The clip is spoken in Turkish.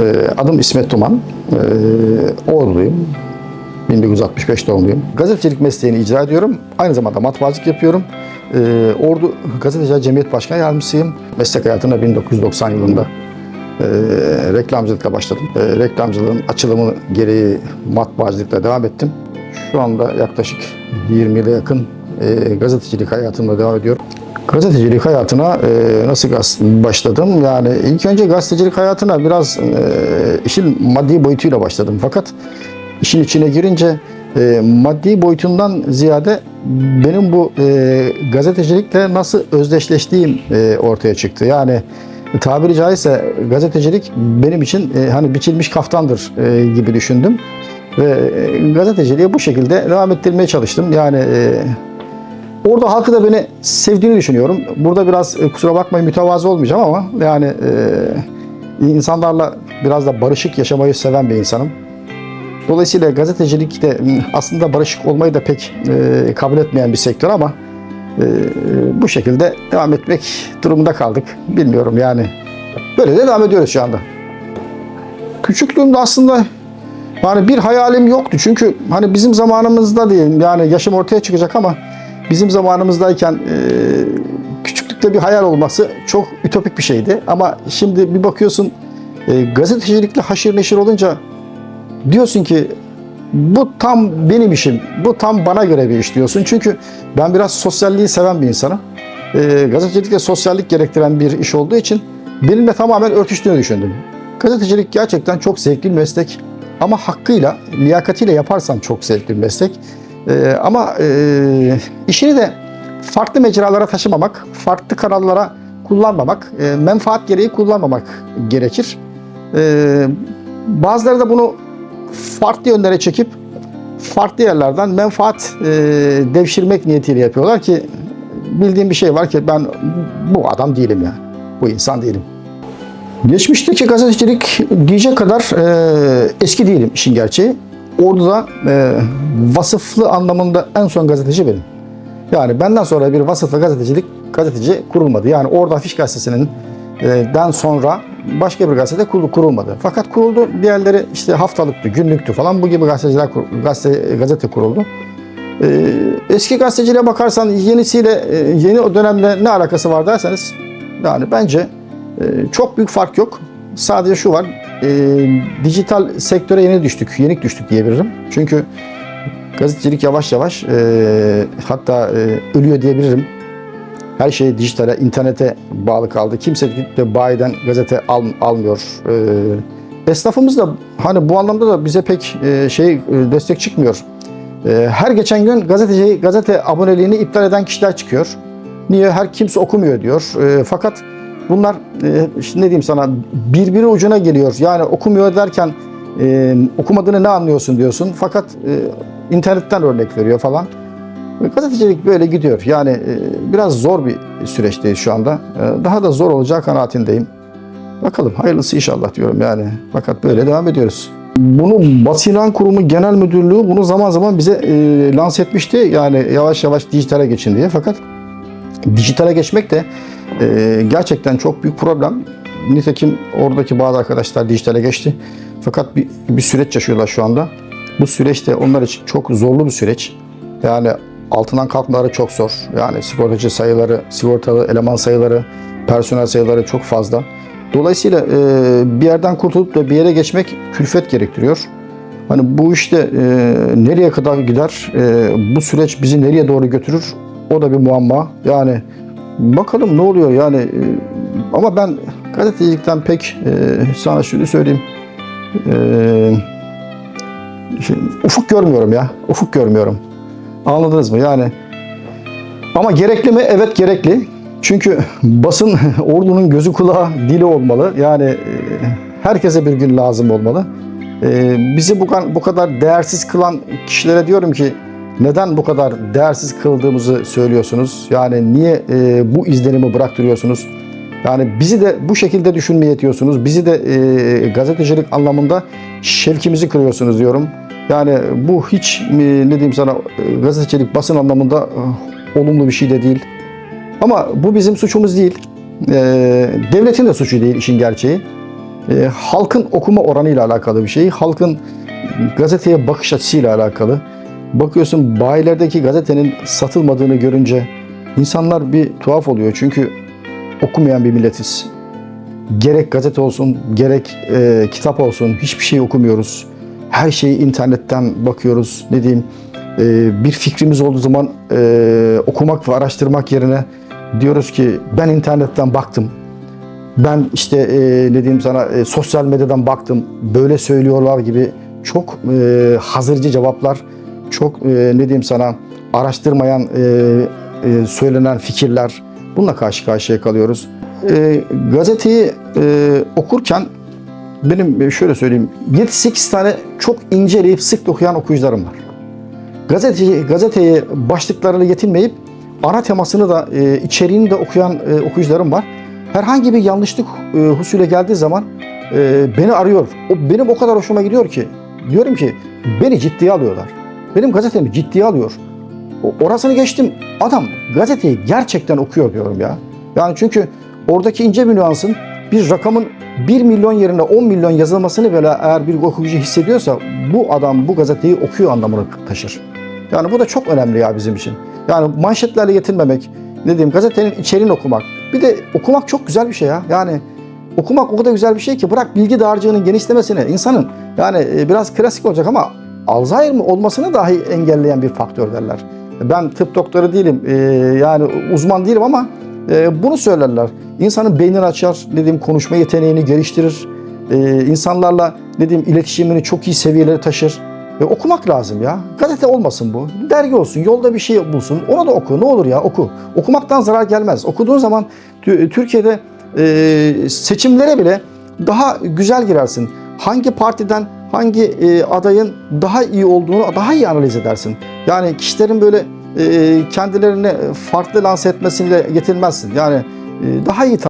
Ee, adım İsmet Tuman. Ee, Orduluyum. 1965 doğumluyum. Gazetecilik mesleğini icra ediyorum. Aynı zamanda matbaacılık yapıyorum. Ee, Ordu Gazeteciler Cemiyet Başkan Yardımcısıyım. Meslek hayatına 1990 yılında e, reklamcılıkla başladım. E, reklamcılığın açılımı gereği matbaacılıkla devam ettim. Şu anda yaklaşık 20 yıla yakın e, gazetecilik hayatımda devam ediyorum. Gazetecilik hayatına e, nasıl başladım? Yani ilk önce gazetecilik hayatına biraz e, işin maddi boyutuyla başladım. Fakat işin içine girince e, maddi boyutundan ziyade benim bu e, gazetecilikle nasıl özdeşleştiğim e, ortaya çıktı. Yani tabiri caizse gazetecilik benim için e, hani biçilmiş kaftandır e, gibi düşündüm. Ve e, gazeteciliği bu şekilde devam ettirmeye çalıştım. Yani e, Orada halkı da beni sevdiğini düşünüyorum. Burada biraz e, kusura bakmayın mütevazı olmayacağım ama yani e, insanlarla biraz da barışık yaşamayı seven bir insanım. Dolayısıyla gazetecilik de aslında barışık olmayı da pek e, kabul etmeyen bir sektör ama e, bu şekilde devam etmek durumunda kaldık. Bilmiyorum yani. Böyle de devam ediyoruz şu anda. Küçüklüğümde aslında yani bir hayalim yoktu. Çünkü hani bizim zamanımızda değil yani yaşım ortaya çıkacak ama bizim zamanımızdayken e, küçüklükte bir hayal olması çok ütopik bir şeydi. Ama şimdi bir bakıyorsun e, gazetecilikle haşır neşir olunca diyorsun ki bu tam benim işim, bu tam bana göre bir iş diyorsun. Çünkü ben biraz sosyalliği seven bir insanım. E, gazetecilikle sosyallik gerektiren bir iş olduğu için benimle tamamen örtüştüğünü düşündüm. Gazetecilik gerçekten çok zevkli bir meslek. Ama hakkıyla, liyakatiyle yaparsan çok zevkli bir meslek. Ee, ama e, işini de farklı mecralara taşımamak, farklı kanallara kullanmamak, e, menfaat gereği kullanmamak gerekir. Ee, bazıları da bunu farklı yönlere çekip farklı yerlerden menfaat e, devşirmek niyetiyle yapıyorlar ki bildiğim bir şey var ki ben bu adam değilim yani. Bu insan değilim. Geçmişteki gazetecilik diyecek kadar e, eski değilim işin gerçeği. Orada e, vasıflı anlamında en son gazeteci benim. Yani benden sonra bir vasıflı gazetecilik gazeteci kurulmadı. Yani orada Afiş Gazetesi'nin e, den sonra başka bir gazete kur- kurulmadı. Fakat kuruldu. Diğerleri işte haftalıktı, günlüktü falan bu gibi gazeteciler gazete, gazete kuruldu. E, eski gazeteciliğe bakarsan yenisiyle e, yeni dönemle ne alakası var derseniz yani bence ee, Çok büyük fark yok. Sadece şu var, e, dijital sektöre yeni düştük, yenik düştük diyebilirim. Çünkü gazetecilik yavaş yavaş, e, hatta e, ölüyor diyebilirim. Her şey dijitale, internete bağlı kaldı. Kimse gidip de bayiden gazete al, almıyor. E, esnafımız da hani bu anlamda da bize pek e, şey e, destek çıkmıyor. E, her geçen gün gazeteci gazete aboneliğini iptal eden kişiler çıkıyor. Niye? Her kimse okumuyor diyor. E, fakat bunlar e, işte ne diyeyim sana birbiri ucuna geliyor. Yani okumuyor derken e, okumadığını ne anlıyorsun diyorsun. Fakat e, internetten örnek veriyor falan. Gazetecilik böyle gidiyor. Yani e, biraz zor bir süreçteyiz şu anda. E, daha da zor olacağı kanaatindeyim. Bakalım hayırlısı inşallah diyorum yani. Fakat böyle devam ediyoruz. Bunu Basın İlan Kurumu Genel Müdürlüğü bunu zaman zaman bize e, lanse etmişti. Yani yavaş yavaş dijitale geçin diye. Fakat dijitale geçmek de e, gerçekten çok büyük problem. Nitekim oradaki bazı arkadaşlar dijitale geçti. Fakat bir, bir süreç yaşıyorlar şu anda. Bu süreç de onlar için çok zorlu bir süreç. Yani altından kalkmaları çok zor. Yani sigortacı sayıları, sigortalı eleman sayıları, personel sayıları çok fazla. Dolayısıyla e, bir yerden kurtulup da bir yere geçmek külfet gerektiriyor. Hani bu işte e, nereye kadar gider, e, bu süreç bizi nereye doğru götürür o da bir muamma. Yani bakalım ne oluyor yani. e, ama ben gazetecilikten pek e, sana şunu söyleyeyim. E, şey, ufuk görmüyorum ya. Ufuk görmüyorum. Anladınız mı? Yani ama gerekli mi? Evet gerekli. Çünkü basın ordunun gözü kulağı dili olmalı. Yani e, herkese bir gün lazım olmalı. E, bizi bu, bu kadar değersiz kılan kişilere diyorum ki neden bu kadar değersiz kıldığımızı söylüyorsunuz? Yani niye e, bu izlenimi bıraktırıyorsunuz? Yani bizi de bu şekilde düşünmeye yetiyorsunuz. Bizi de e, gazetecilik anlamında şevkimizi kırıyorsunuz diyorum. Yani bu hiç e, ne diyeyim sana e, gazetecilik basın anlamında e, olumlu bir şey de değil. Ama bu bizim suçumuz değil. E, devletin de suçu değil işin gerçeği. e, halkın okuma oranıyla alakalı bir şey. Halkın gazeteye bakış açısıyla alakalı. Bakıyorsun bayilerdeki gazetenin satılmadığını görünce insanlar bir tuhaf oluyor. Çünkü okumayan bir milletiz. Gerek gazete olsun, gerek e, kitap olsun hiçbir şey okumuyoruz. Her şeyi internetten bakıyoruz. Ne diyeyim? e, bir fikrimiz olduğu zaman e, okumak ve araştırmak yerine diyoruz ki ben internetten baktım. Ben işte e, ne diyeyim sana e, sosyal medyadan baktım. Böyle söylüyorlar gibi çok e, hazırcı cevaplar, çok e, ne diyeyim sana araştırmayan e, e, söylenen fikirler bununla karşı karşıya kalıyoruz. E, gazeteyi e, okurken benim e, şöyle söyleyeyim 7-8 tane çok inceleyip sık okuyan okuyucularım var. Gazeteyi, gazeteyi başlıklarıyla yetinmeyip ana temasını da e, içeriğini de okuyan e, okuyucularım var. Herhangi bir yanlışlık e, husule geldiği zaman e, beni arıyor. O benim o kadar hoşuma gidiyor ki diyorum ki beni ciddiye alıyorlar. Benim gazetemi ciddiye alıyor. Orasını geçtim. Adam gazeteyi gerçekten okuyor diyorum ya. Yani çünkü oradaki ince bir nüansın bir rakamın 1 milyon yerine 10 milyon yazılmasını bile eğer bir okuyucu hissediyorsa bu adam bu gazeteyi okuyor anlamını taşır. Yani bu da çok önemli ya bizim için. Yani manşetlerle yetinmemek, ne diyeyim gazetenin içeriğini okumak. Bir de okumak çok güzel bir şey ya. Yani okumak o kadar güzel bir şey ki bırak bilgi dağarcığının genişlemesine insanın yani e, biraz klasik olacak ama Alzheimer olmasını dahi engelleyen bir faktör derler. Ben tıp doktoru değilim e, yani uzman değilim ama e, bunu söylerler. İnsanın beynini açar, ne diyeyim konuşma yeteneğini geliştirir. E, insanlarla ne diyeyim iletişimini çok iyi seviyelere taşır. E, okumak lazım ya. Gazete olmasın bu. Dergi olsun, yolda bir şey bulsun. Onu da oku. Ne olur ya oku. Okumaktan zarar gelmez. Okuduğun zaman Tü- Türkiye'de seçimlere bile daha güzel girersin. Hangi partiden hangi e, adayın daha iyi olduğunu daha iyi analiz edersin. Yani kişilerin böyle e, kendilerini farklı lanse etmesiyle yetinmezsin. Yani e, daha iyi